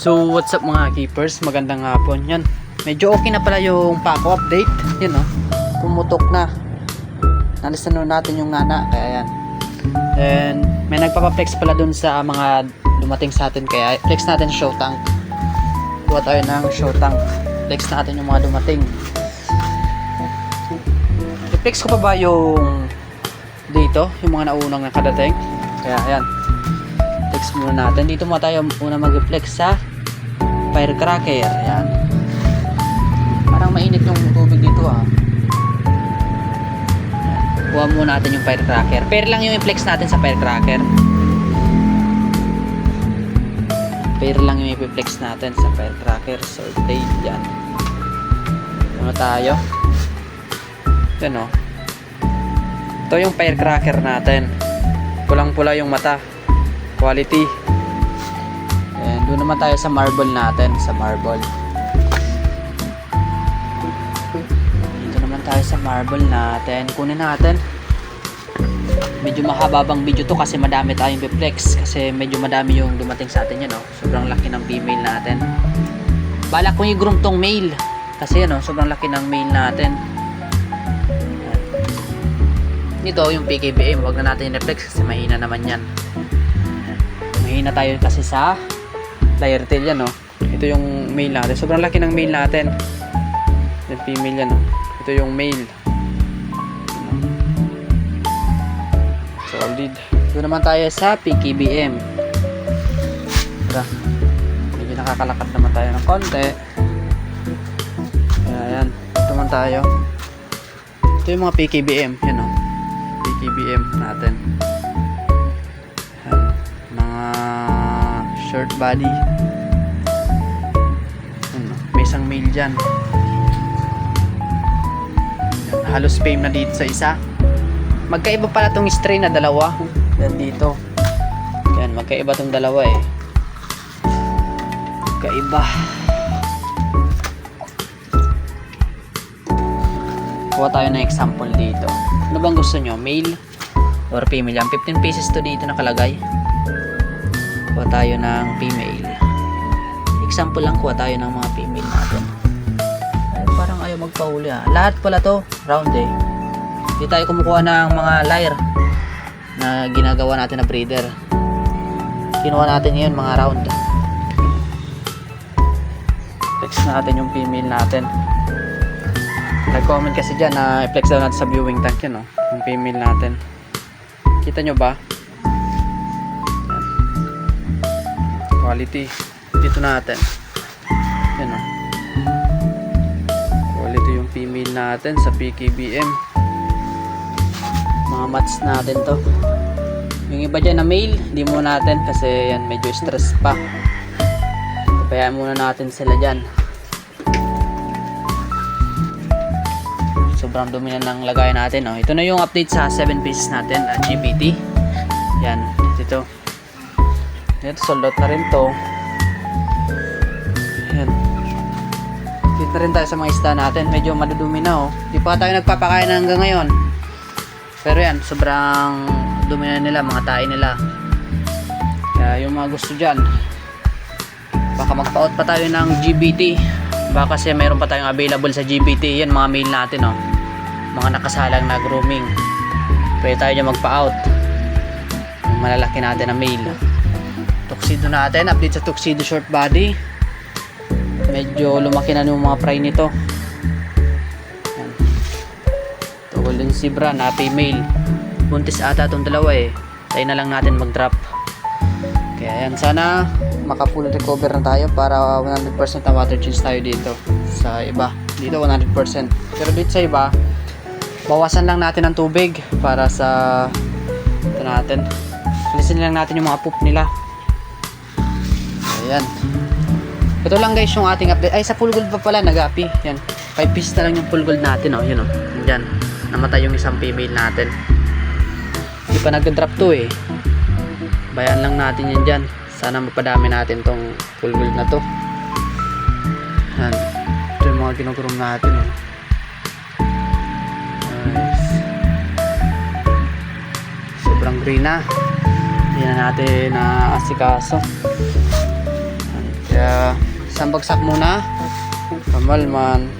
So what's up mga keepers, magandang hapon yan. Medyo okay na pala yung Paco update, yun no. Pumutok na. Nalisan na natin yung nana, kaya yan. Then may nagpapaflex pala dun sa mga dumating sa atin, kaya flex natin show tank. Kuha tayo ng show tank. Flex natin yung mga dumating. I-flex ko pa ba yung dito, yung mga naunang nakadating? Kaya ayan. Flex muna natin. Dito muna tayo una mag-flex sa firecracker. Ayan. Parang mainit yung tubig dito ah. Kuha muna natin yung firecracker. Pair lang yung i-flex natin sa firecracker. Pair lang yung i-flex natin sa firecracker. So, yan. Ano tayo? Yan o. Ito yung firecracker natin. Pulang-pula yung mata. Quality. And doon naman tayo sa marble natin. Sa marble. Dito naman tayo sa marble natin. Kunin natin. Medyo mahaba bang video to kasi madami tayong reflex. Kasi medyo madami yung dumating sa atin yan. No? Sobrang laki ng female natin. Balak ko i-groom tong male. Kasi ano, sobrang laki ng male natin. Ito yung PKBM, wag na natin i-reflex kasi mahina naman yan. Mahina tayo kasi sa flyer tail yan, no? Ito yung male natin. Sobrang laki ng male natin. Yung female yan, no? Ito yung male. Solid. Doon naman tayo sa PKBM. Tara. Medyo nakakalakad naman tayo ng konti. Kaya yan. Ito naman tayo. Ito yung mga PKBM. Yan, no? PKBM natin. Mga short body. May isang male dyan. Halos fame na dito sa isa. Magkaiba pala tong strain na dalawa. Yan dito. Yan, magkaiba tong dalawa eh. Magkaiba. Kuha tayo ng example dito. Ano bang gusto nyo? Male or female? Yan, 15 pieces to dito nakalagay. Kuha tayo ng female. Example lang, kuha tayo ng mga female natin. Ay, parang ayaw magpahuli ah. Lahat pala to, round eh. Hindi tayo kumukuha ng mga lyre na ginagawa natin na breeder. Kinuha natin ngayon mga round. Flex natin yung female natin. Nag-comment kasi dyan na i-flex daw natin sa viewing tank yun, no? Yung female natin. Kita nyo ba? Quality. Dito natin. Yan, no? Quality yung female natin sa PKBM. Mga mats natin to. Yung iba dyan na male, hindi muna natin kasi yan medyo stress pa. Kaya muna natin sila dyan. sobrang dumi na ng lagay natin oh. ito na yung update sa 7 pieces natin at GBT yan ito sold na rin to. Yan dito na rin tayo sa mga isda natin. Medyo madudumi na oh. Di pa tayo nagpapakain hanggang ngayon. Pero yan sobrang dumi na nila mga tae nila. Kaya yung mga gusto dyan baka magpa-out pa tayo ng GBT baka kasi mayroon pa tayong available sa GBT yan mga mail natin oh. Mga nakasalang na grooming. Pwede tayo dyan magpa-out. Malalaki natin na mail tuxedo natin. Update sa tuxedo short body. Medyo lumaki na yung mga fry nito. Yan. ito golden zebra na female. Buntis ata itong dalawa eh. Tayo na lang natin mag drop kaya yan sana maka full recover na tayo para 100% na water change tayo dito sa iba. Dito 100% pero dito sa iba bawasan lang natin ang tubig para sa ito natin. Alisin lang natin yung mga poop nila ayan. Ito lang guys yung ating update. Ay sa full gold pa pala nagapi yan 5 pieces na lang yung full gold natin oh. Yun oh. Yan namatay yung isang female natin. Hindi pa nag-drop to eh. Bayaan lang natin yan dyan. Sana mapadami natin tong full gold na to. Yan ito yung mga ginugurom natin eh Nice. Sobrang green na. Hindi na natin na asikaso. Kaya, isang bagsak muna. Kamal man.